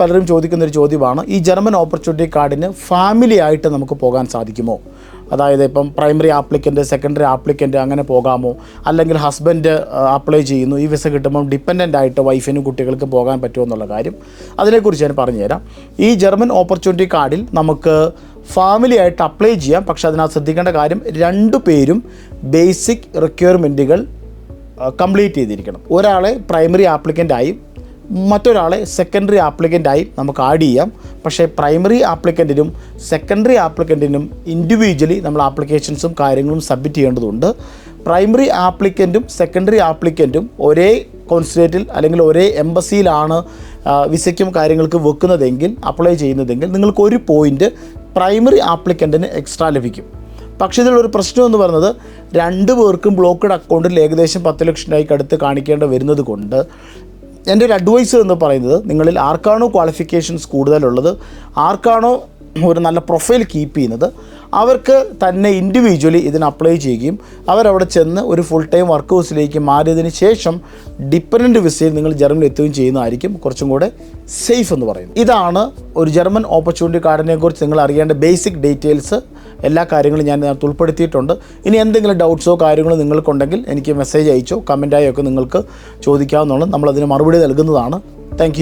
പലരും ചോദിക്കുന്ന ഒരു ചോദ്യമാണ് ഈ ജർമ്മൻ ഓപ്പർച്യൂണിറ്റി കാർഡിന് ഫാമിലി ആയിട്ട് നമുക്ക് പോകാൻ സാധിക്കുമോ? അതായത് ഇപ്പം പ്രൈമറി ആപ്ലിക്കന്റ് സെക്കൻഡറി ആപ്ലിക്കന്റ് അങ്ങനെ പോകാമോ? അല്ലെങ്കിൽ ഹസ്ബൻഡ് അപ്ലൈ ചെയ്യുന്നു ഈ വിസ കിട്ടുമ്പോൾ ഡിപ്പെൻഡന്റ് ആയിട്ട് വൈഫിനും കുട്ടികൾക്ക് പോകാൻ പറ്റുമോ എന്നുള്ള കാര്യം അതിനെക്കുറിച്ച് ഞാൻ പറഞ്ഞുതരാം. ഈ ജർമ്മൻ ഓപ്പർച്യൂണിറ്റി കാർഡിൽ നമുക്ക് ഫാമിലി ആയിട്ട് അപ്ലൈ ചെയ്യാം പക്ഷേ അതിനകത്ത് ശ്രദ്ധിക്കേണ്ട കാര്യം രണ്ടു പേരും ബേസിക് റിക്വയർമെന്റുകൾ കംപ്ലീറ്റ് ചെയ്തിരിക്കണം. ഒരാളെ പ്രൈമറി ആപ്ലിക്കന്റായും മറ്റൊരാളെ സെക്കൻഡറി ആപ്ലിക്കന്റായി നമുക്ക് ആഡ് ചെയ്യാം. പക്ഷേ പ്രൈമറി ആപ്ലിക്കന്റിനും സെക്കൻഡറി ആപ്ലിക്കന്റിനും ഇൻഡിവിജ്വലി നമ്മൾ ആപ്ലിക്കേഷൻസും കാര്യങ്ങളും സബ്മിറ്റ് ചെയ്യേണ്ടതുണ്ട്. പ്രൈമറി ആപ്ലിക്കന്റും സെക്കൻഡറി ആപ്ലിക്കന്റും ഒരേ കോൺസുലേറ്റിൽ അല്ലെങ്കിൽ ഒരേ എംബസിയിലാണ് വിസയ്ക്കും കാര്യങ്ങൾക്ക് വെക്കുന്നതെങ്കിൽ അപ്ലൈ ചെയ്യുന്നതെങ്കിൽ നിങ്ങൾക്ക് ഒരു പോയിന്റ് പ്രൈമറി ആപ്ലിക്കന്റിന് എക്സ്ട്രാ ലഭിക്കും. പക്ഷേ ഇതിലൊരു പ്രശ്നം എന്ന് പറയുന്നത് രണ്ട് പേർക്കും ബ്ലോക്കഡ് അക്കൗണ്ടിൽ ഏകദേശം പത്ത് ലക്ഷം രൂപയ്ക്ക് അടുത്ത് കാണിക്കേണ്ടി വരുന്നത് കൊണ്ട് എന്റെ ഒരു അഡ്വൈസ് എന്ന് പറയുന്നത് നിങ്ങളിൽ ആർക്കാണോ ക്വാളിഫിക്കേഷൻസ് കൂടുതലുള്ളത് ആർക്കാണോ ഒരു നല്ല പ്രൊഫൈൽ കീപ്പ് ചെയ്യുന്നത് അവർക്ക് തന്നെ ഇൻഡിവിജ്വലി ഇതിന് അപ്ലൈ ചെയ്യുകയും അവരവിടെ ചെന്ന് ഒരു ഫുൾ ടൈം വർക്ക് ഹൗസിലേക്ക് മാറിയതിന് ശേഷം ഡിപ്പെൻഡന്റ് വിസയിൽ നിങ്ങൾ ജർമ്മനിൽ എത്തുകയും ചെയ്യുന്നതായിരിക്കും കുറച്ചും കൂടെ സേഫ് എന്ന് പറയുന്നത്. ഇതാണ് ഒരു ജർമ്മൻ ഓപ്പർച്യൂണിറ്റി കാർഡിനെക്കുറിച്ച് നിങ്ങൾ അറിയേണ്ട ബേസിക് ഡീറ്റെയിൽസ് എല്ലാ കാര്യങ്ങളും ഞാൻ ഉൾപ്പെടുത്തിയിട്ടുണ്ട്. ഇനി എന്തെങ്കിലും ഡൗട്ട്സോ കാര്യങ്ങളോ നിങ്ങൾക്കുണ്ടെങ്കിൽ എനിക്ക് മെസ്സേജ് അയച്ചോ കമന്റായോ ഒക്കെ നിങ്ങൾക്ക് ചോദിക്കാവുന്നതാണ്. നമ്മളതിന് മറുപടി നൽകുന്നതാണ്. താങ്ക്